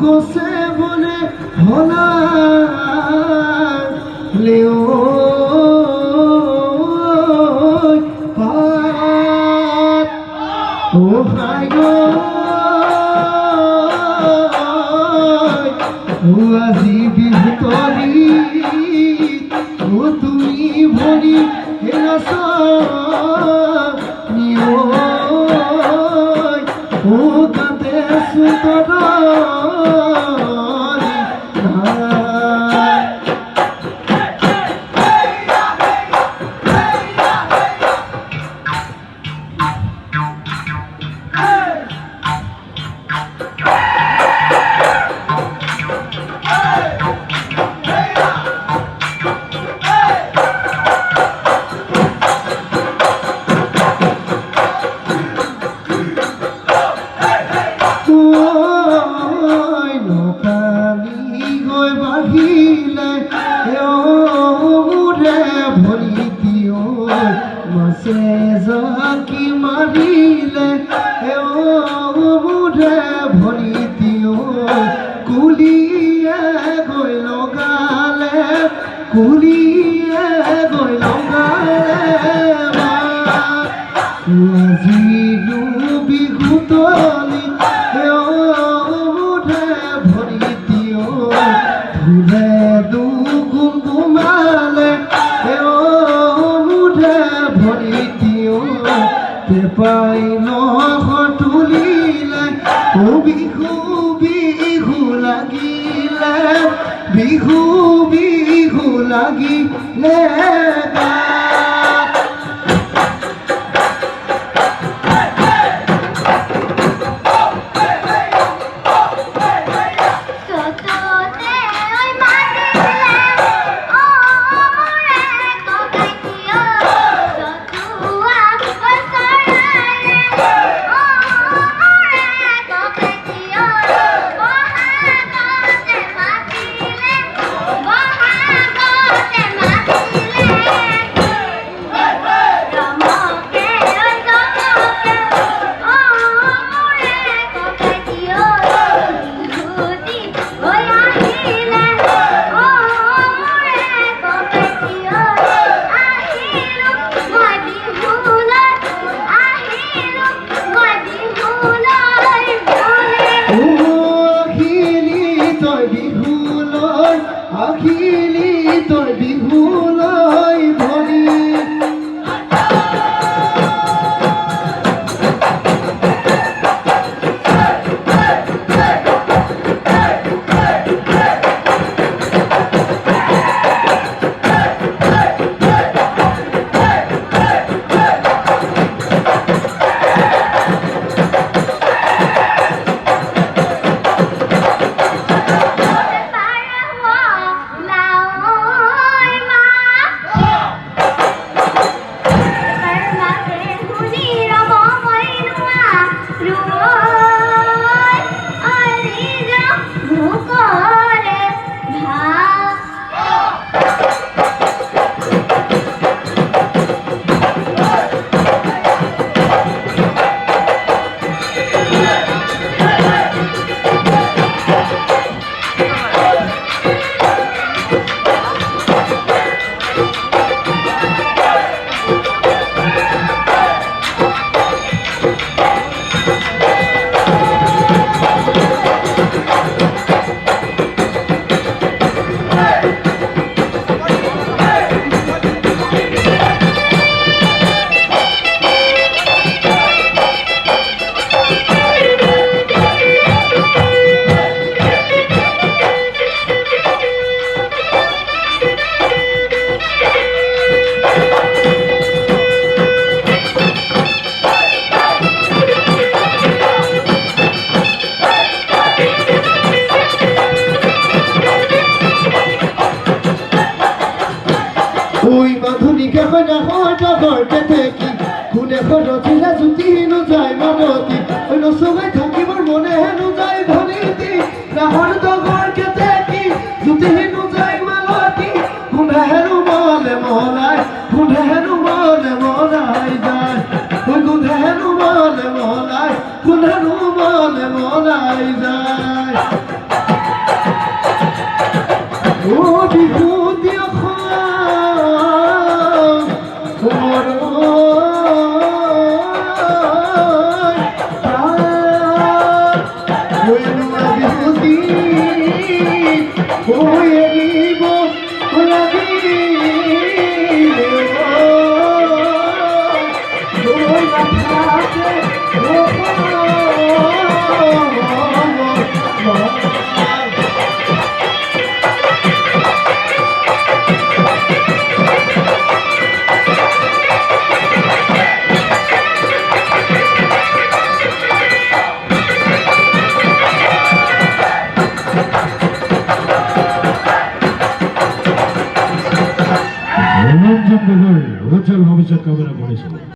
গোসে বলে হলা লেও। ও ভাই আজি বিহুতরি 我的。জাকি মাৰিলে মোৰে ভৰি দিও, কুলিয়ে গৈ লগালে কুলিয়ে গৈ লগালে আজিনো বিহুতলি মুঠে ভৰি দিও, ধুলে দুগুমালে মুঠে ভৰি দিও। পেপাই নখ তুলিলে বিহু বিহু লাগিলে বিহু বিহু লাগিলে He. দিকে হইনা হইনা হইতে দেখি। খুনে হইল চিনা জুতি নো যায় মামতি হইল সবাই